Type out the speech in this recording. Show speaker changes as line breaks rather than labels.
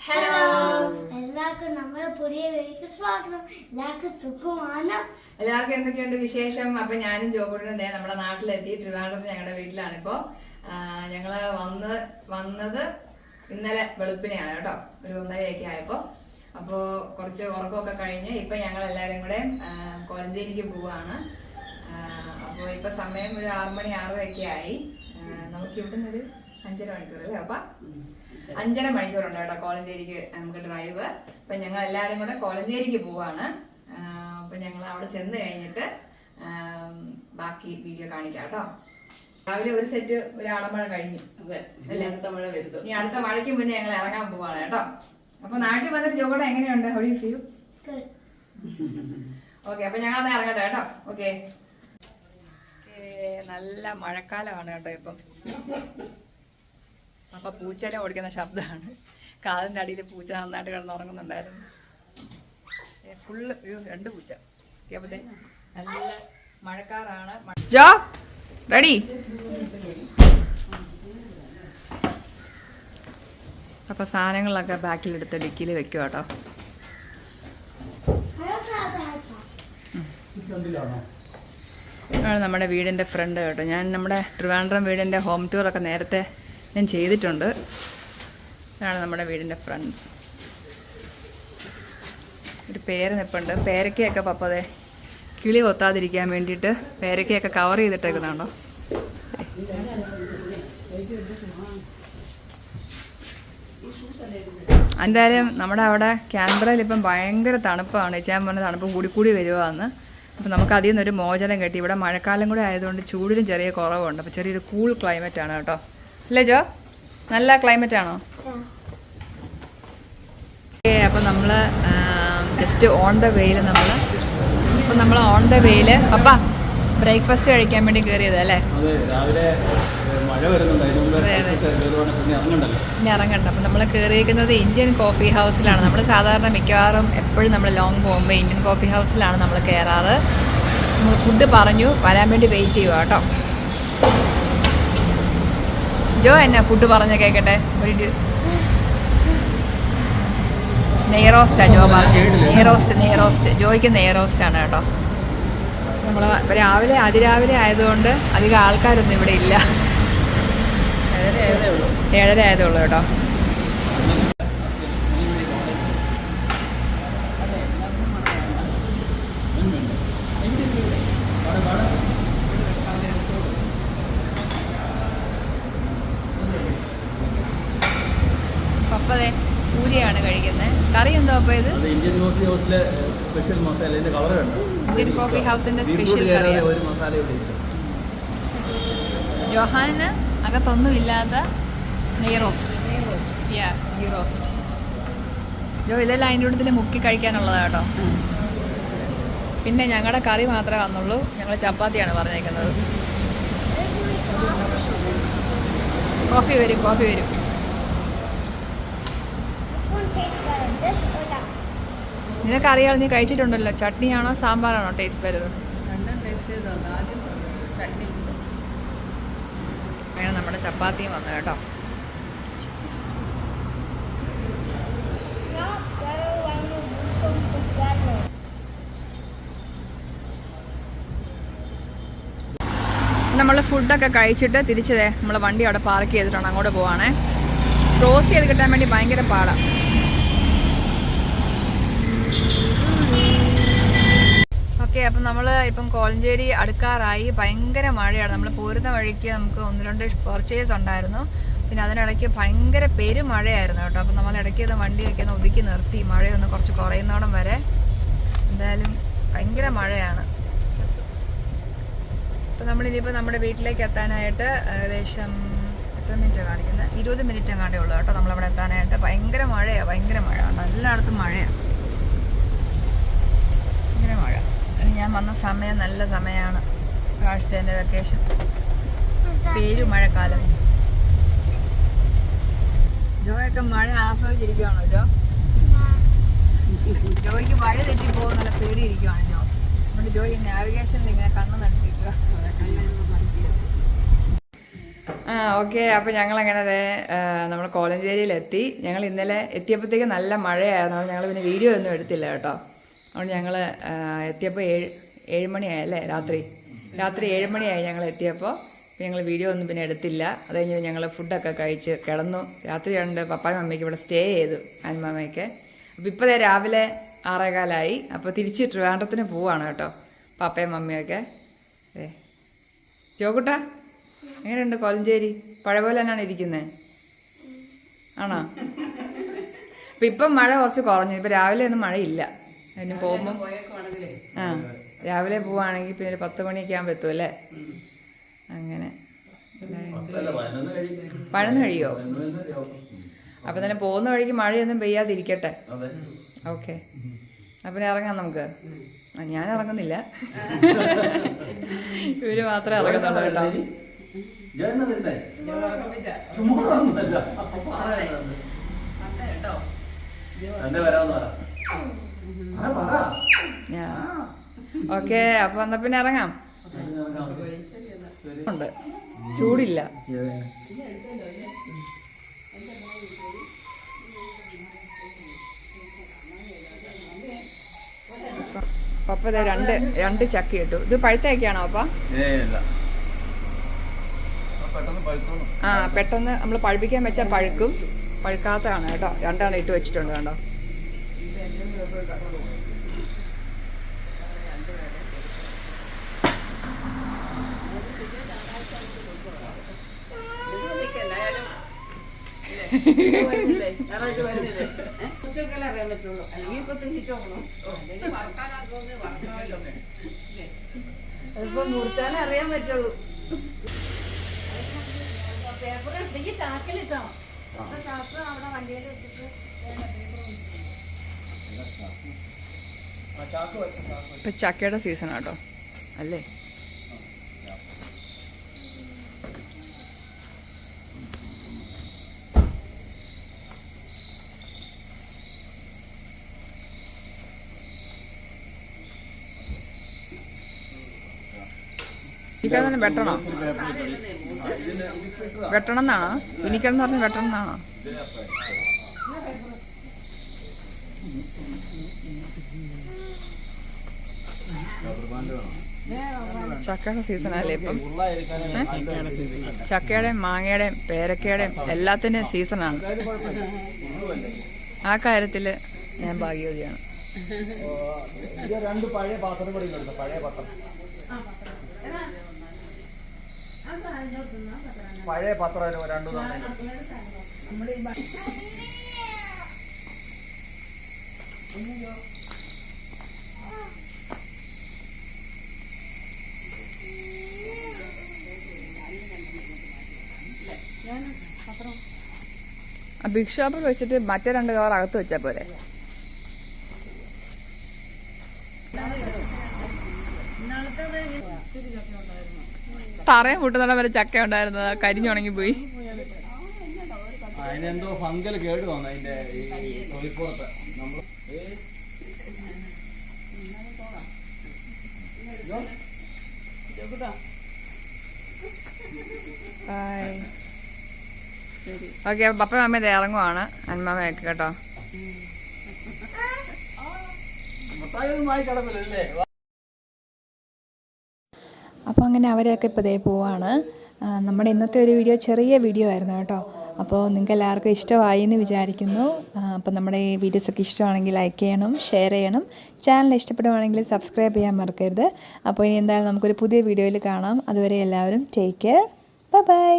Hello
എല്ലാവർക്കും നമ്മുടെ പുതിയ വീട്ടിലേക്ക് സ്വാഗതം. എല്ലാവർക്കും സുഖമാണ്?
എല്ലാവർക്കും എന്തൊക്കെയുണ്ട് വിശേഷം? അപ്പൊ ഞാനും ജോബുടനും ദേ നമ്മുടെ നാട്ടിലെത്തി. ട്രിവാൻഡ്രത്ത് ഞങ്ങളുടെ വീട്ടിലാണ് ഇപ്പോ ഞങ്ങൾ വന്ന് വന്നത് ഇന്നലെ വെളുപ്പിനെയാണ് കേട്ടോ. ഒരു ഒന്നരയൊക്കെ ആയപ്പോ. അപ്പോ കുറച്ച് ഉറക്കമൊക്കെ കഴിഞ്ഞ് ഇപ്പൊ ഞങ്ങൾ എല്ലാവരും കൂടെ കൊലഞ്ചേരിക്ക് പോവാണ്. ആ, അപ്പോ ഇപ്പൊ സമയം ഒരു ആറുമണി ആറരയൊക്കെ ആയി. നമുക്ക് ഇവിടുന്ന് ഒരു അഞ്ചര മണിക്കൂർ അല്ലേ അപ്പൊ അഞ്ചര മണിക്കൂറുണ്ട് കേട്ടോ കോലഞ്ചേരിക്ക് നമുക്ക് ഡ്രൈവ് അപ്പൊ ഞങ്ങൾ എല്ലാവരും കൂടെ കോലഞ്ചേരിക്ക് പോവാണ്. അപ്പം ഞങ്ങൾ അവിടെ ചെന്ന് കഴിഞ്ഞിട്ട് ബാക്കി വീഡിയോ കാണിക്കാം കേട്ടോ. രാവിലെ ഒരു സെറ്റ് ഒരു ആളമ്പഴ കഴിഞ്ഞു.
അതെ അടുത്ത മഴ വരുന്നു
ഇനി അടുത്ത മഴയ്ക്ക് മുന്നേ ഞങ്ങൾ ഇറങ്ങാൻ പോവാണ് കേട്ടോ. അപ്പൊ നാട്ടിൽ വന്നിട്ട് ജോഗോടെ എങ്ങനെയുണ്ട്? How you feel. ഓക്കെ അപ്പൊ ഞങ്ങൾ അന്ന് ഇറങ്ങട്ടെ കേട്ടോ. ഓക്കെ നല്ല മഴക്കാലമാണ് കേട്ടോ ഇപ്പം. അപ്പൊ പൂച്ചേനെ ഓടിക്കുന്ന ശബ്ദമാണ്. കാതിന്റെ അടിയിൽ പൂച്ച നന്നായിട്ട് കിടന്നുറങ്ങുന്നുണ്ടായിരുന്നു. ഫുള്ള് രണ്ട് പൂച്ച. നല്ല മഴക്കാറാണ്. ജോ റെഡി അപ്പൊ സാധനങ്ങളൊക്കെ ബാക്കിലെടുത്ത് ഡിക്കിയിൽ വെക്കും കേട്ടോ നമ്മുടെ വീടിന്റെ ഫ്രണ്ട് കേട്ടോ. ഞാൻ നമ്മുടെ ട്രിവാൻഡ്രം വീടിന്റെ ഹോം ടൂർ ഒക്കെ നേരത്തെ ഞാൻ ചെയ്തിട്ടുണ്ട്. ഇതാണ് നമ്മുടെ വീടിന്റെ ഫ്രണ്ട്. ഒരു പേര് നിൽപ്പുണ്ട് പേരക്കയൊക്കെ പപ്പതേ കിളി കൊത്താതിരിക്കാൻ വേണ്ടിയിട്ട് പേരക്കയൊക്കെ കവർ ചെയ്തിട്ടേക്കുന്നുണ്ടോ എന്തായാലും നമ്മുടെ അവിടെ ക്യാൻബറയിൽ ഇപ്പം ഭയങ്കര തണുപ്പാണ്. ഇച്ചാൻ പറഞ്ഞ തണുപ്പ് കൂടി കൂടി വരുവാന്ന്. അപ്പം നമുക്ക് അതിൽ നിന്നൊരു മോചനം കിട്ടി. ഇവിടെ മഴക്കാലം കൂടെ ആയതുകൊണ്ട് ചൂടിനും ചെറിയ കുറവുണ്ട്. അപ്പോൾ ചെറിയൊരു കൂൾ ക്ലൈമറ്റാണ് കേട്ടോ. അല്ലേ ജോ? നല്ല ക്ലൈമറ്റ് ആണോ? അപ്പം അപ്പോൾ നമ്മൾ ജസ്റ്റ് ഓൺ ദ വേയിൽ നമ്മൾ അപ്പം നമ്മൾ ഓൺ ദ വേയിൽ അപ്പ ബ്രേക്ക്ഫാസ്റ്റ് കഴിക്കാൻ വേണ്ടി കയറിയത് അല്ലേ?
പിന്നെ
ഇറങ്ങണ്ട. അപ്പം നമ്മൾ കയറിയിരിക്കുന്നത് ഇന്ത്യൻ കോഫി ഹൗസിലാണ് നമ്മൾ സാധാരണ മിക്കവാറും എപ്പോഴും നമ്മൾ ലോങ് പോകുമ്പോൾ ഇന്ത്യൻ കോഫി ഹൗസിലാണ് നമ്മൾ കയറാറ് നമ്മൾ ഫുഡ് പറഞ്ഞു വരാൻ വേണ്ടി വെയിറ്റ് ചെയ്യുക കേട്ടോ. ജോ എന്നാ ഫുഡ് പറഞ്ഞ കേക്കട്ടെ? നെയ്റോസ്റ്റാ ജോ പറഞ്ഞു. നെയ്റോസ്റ്റ് നെയ്റോസ്റ്റ് ജോയ്ക്ക് നെയ്റോസ്റ്റ് ആണ് കേട്ടോ. നമ്മൾ രാവിലെ അതിരാവിലെ ആയതുകൊണ്ട് അധികം ആൾക്കാരൊന്നും ഇവിടെ ഇല്ല. ഏഴര ആയതേ ഉള്ളൂ കേട്ടോ പപ്പതേ പൂരിയാണ് കഴിക്കുന്നത്. കറി എന്തോ അപ്പൊ ഇത്?
ഇന്ത്യൻ കോഫി ഹൗസിലെ സ്പെഷ്യൽ മസാല ഇതിന്റെ കളർ കണ്ടോ?
ഇന്ത്യൻ കോഫി ഹൗസിന്റെ സ്പെഷ്യൽ
കറി
ജോഹാനിന് അകത്തൊന്നുമില്ലാത്ത നെയ് റോസ്റ്റ്. Yeah ghee roast. ജോ ഇതെല്ലാം അതിന്റെ കൂട്ടത്തിൽ മുക്കി കഴിക്കാനുള്ളതാണ് കേട്ടോ. പിന്നെ ഞങ്ങളുടെ കറി മാത്രമേ വന്നുള്ളൂ. ഞങ്ങൾ ചപ്പാത്തിയാണ് പറഞ്ഞേക്കുന്നത്. കോഫി വരും കോഫി വരും. നിനക്കറിയാലോ നീ കഴിച്ചിട്ടുണ്ടല്ലോ. ചട്നിയാണോ സാമ്പാറാണോ ടേസ്റ്റ് ബെറ്റർ
വേണം
അങ്ങനെ നമ്മുടെ ചപ്പാത്തിയും വന്നു കേട്ടോ. നമ്മൾ ഫുഡൊക്കെ കഴിച്ചിട്ട് തിരിച്ചതേ നമ്മൾ വണ്ടി അവിടെ പാർക്ക് ചെയ്തിട്ടാണ് അങ്ങോട്ട് പോവാണേ. ക്രോസ് ചെയ്ത് കിട്ടാൻ വേണ്ടി ഭയങ്കര പാടാണ് ഓക്കെ അപ്പം നമ്മൾ ഇപ്പം കോളഞ്ചേരി അടുക്കാറായി ഭയങ്കര മഴയാണ്. നമ്മൾ പോരുന്ന വഴിക്ക് നമുക്ക് ഒന്ന് രണ്ട് പർച്ചേസ് ഉണ്ടായിരുന്നു. പിന്നെ അതിനിടയ്ക്ക് ഭയങ്കര പെരുമഴയായിരുന്നു കേട്ടോ. അപ്പം നമ്മൾ ഇടയ്ക്ക് വണ്ടി വണ്ടിയൊക്കെ ഒന്ന് ഒതുക്കി നിർത്തി. മഴയൊന്ന് കുറച്ച് കുറയുന്നോടം വരെ എന്തായാലും ഭയങ്കര മഴയാണ്. അപ്പം നമ്മളിനിയിപ്പോൾ നമ്മുടെ വീട്ടിലേക്ക് എത്താനായിട്ട് ഏകദേശം എത്ര മിനിറ്റ് കാണിക്കുന്നത് ഇരുപത് മിനിറ്റ് എങ്ങാണ്ടേ ഉള്ളൂ കേട്ടോ നമ്മളവിടെ എത്താനായിട്ട്. ഭയങ്കര മഴയാണ് ഭയങ്കര മഴ എല്ലായിടത്തും മഴയാണ് ഭയങ്കര മഴ ഇനി ഞാൻ വന്ന സമയം നല്ല സമയമാണ് പ്രാവശ്യത്തെ എന്റെ വെക്കേഷൻ പേര് മഴക്കാലം. ജോയൊക്കെ മഴ ആസ്വദിച്ചിരിക്കുവാണോ ജോ? ജോയ്ക്ക് മഴ തെറ്റിപ്പോകും നല്ല പേടിയിരിക്കുവാണ് ജോ. അതുകൊണ്ട് ജോയ് നാവിഗേഷനിൽ ഇങ്ങനെ കണ്ണു നടത്തിക്കുക ആ ഓക്കെ. അപ്പോൾ ഞങ്ങളങ്ങനെ അതെ നമ്മൾ കോളഞ്ചേരിയിലെത്തി. ഞങ്ങൾ ഇന്നലെ എത്തിയപ്പോഴത്തേക്ക് നല്ല മഴയായിരുന്നു. ഞങ്ങൾ പിന്നെ വീഡിയോ ഒന്നും എടുത്തില്ല കേട്ടോ. അതുകൊണ്ട് ഞങ്ങൾ എത്തിയപ്പോൾ ഏഴ് ഏഴ് മണിയായല്ലേ രാത്രി? രാത്രി ഏഴ് മണിയായി ഞങ്ങൾ എത്തിയപ്പോൾ ഞങ്ങൾ വീഡിയോ ഒന്നും പിന്നെ എടുത്തില്ല. അത് കഴിഞ്ഞ് ഞങ്ങൾ ഫുഡൊക്കെ കഴിച്ച് കിടന്നു. രാത്രി കണ്ട് പപ്പായും അമ്മയ്ക്ക് ഇവിടെ സ്റ്റേ ചെയ്തു അന്മാമയൊക്കെ അപ്പോൾ ഇപ്പോൾ ദേ രാവിലെ ആറേകാലായി. അപ്പോൾ തിരിച്ച് ട്രിവാൻഡ്രത്തിന് പോവാണ് കേട്ടോ പപ്പയും മമ്മിയൊക്കെ അതെ ചോക്കുട്ട എങ്ങനെയുണ്ട് കൊലഞ്ചേരി പഴയ പോലെ തന്നെയാണ് ഇരിക്കുന്നത് ആണോ? അപ്പം ഇപ്പം മഴ കുറച്ച് കുറഞ്ഞു. ഇപ്പം രാവിലെ ഒന്നും മഴയില്ല. അതിന് പോകുമ്പോൾ ആ രാവിലെ പോവാണെങ്കിൽ പിന്നെ ഒരു പത്ത് മണിയൊക്കെ ആകുമ്പോൾ എത്തും അല്ലേ? അങ്ങനെ. പഴന്ന് കഴിയോ. അപ്പൊ തന്നെ പോകുന്ന വഴിക്ക് മഴയൊന്നും പെയ്യാതിരിക്കട്ടെ.
അതെ.
ഓക്കെ. അപ്പൊ ഇറങ്ങാം നമുക്ക്. ഞാൻ ഇറങ്ങുന്നില്ല. ഇവർ മാത്രമേ ഇറങ്ങുന്നുള്ളൂ കേട്ടോ.
ചുമ്മാ
ഓക്കെ അപ്പൊ എന്നാ പിന്നെ ഇറങ്ങാം. ഉണ്ട്. ചൂടില്ല. പപ്പ ഇതാ രണ്ട് രണ്ട് ചക്ക ഇട്ടു. ഇത് പഴുത്തയൊക്കെയാണോ
അപ്പ ആ, പെട്ടെന്ന്
നമ്മൾ പഴുപ്പിക്കാൻ വെച്ചാൽ പഴുക്കും. പഴുക്കാത്തതാണ് കേട്ടോ. രണ്ടാണ് ഇട്ട് വെച്ചിട്ടുണ്ട് കണ്ടോ?
അറിയാൻ പറ്റുള്ളൂ. അല്ലെങ്കിൽ ഇപ്പൊ തിരിച്ചു നോക്കണം. അല്ലെങ്കിൽ വറക്കാനാക്കുമെന്ന് വറക്കാമല്ലോ അതിപ്പോ മുറിച്ചാലേ അറിയാൻ പറ്റുള്ളൂ. പേപ്പർ എടുത്തേക്ക് ചാക്കിലിട്ടോ ചാക്ക് അവിടെ വണ്ടിയിൽ വെച്ചിട്ട്
ഇപ്പൊ ചക്കയുടെ സീസൺ ആട്ടോ. അല്ലേ? ഇനിക്കണം തന്നെ വെട്ടണോ. വെട്ടണം എന്നാണോ ഇനിക്കണം എന്ന് പറഞ്ഞാൽ വെട്ടണം എന്നാണോ ചക്കയുടെ സീസണല്ലേ ഇപ്പം ചക്കയുടെയും മാങ്ങയുടെയും പേരക്കയുടെയും എല്ലാത്തിന്റെയും സീസണാണ് ആ കാര്യത്തിൽ ഞാൻ ഭാഗ്യവതിയാണ്.
രണ്ട് പഴയ പാത്രം പഴയ പത്രം. പഴയ പത്രം രണ്ടു
ആ ബിഗ് വെച്ചിട്ട് മറ്റേ രണ്ട് കവർ അകത്ത് വെച്ചാൽ പോരെ? തറയെ മുട്ടുന്നിടം വരെ ചക്ക ഉണ്ടായിരുന്നത്. കരിഞ്ഞുണങ്ങി പോയി.
അതിനെന്തോ ഫംഗൽ കേട് വന്നു അതിന്റെ ഈ തൊലിപ്പുറത്ത്. നമ്മൾ
ഓക്കെ പപ്പ മമ്മ ഇത് ഇറങ്ങുവാണ്. അന്മാമയൊക്കെ കേട്ടോ.
കിടപ്പില്ലല്ലേ
അപ്പോൾ അങ്ങനെ അവരെയൊക്കെ ഇപ്പോൾ ഇതേ പോവാണ്. നമ്മുടെ ഇന്നത്തെ ഒരു വീഡിയോ ചെറിയ വീഡിയോ ആയിരുന്നു കേട്ടോ. അപ്പോൾ നിങ്ങൾക്ക് എല്ലാവർക്കും ഇഷ്ടമായി എന്ന് വിചാരിക്കുന്നു. അപ്പോൾ നമ്മുടെ ഈ വീഡിയോസൊക്കെ ഇഷ്ടമാണെങ്കിൽ ലൈക്ക് ചെയ്യണം ഷെയർ ചെയ്യണം. ചാനൽ ഇഷ്ടപ്പെടുവാണെങ്കിൽ സബ്സ്ക്രൈബ് ചെയ്യാൻ മറക്കരുത്. അപ്പോൾ ഇനി എന്തായാലും നമുക്കൊരു പുതിയ വീഡിയോയിൽ കാണാം. അതുവരെ എല്ലാവരും ടേക്ക് കെയർ ബൈ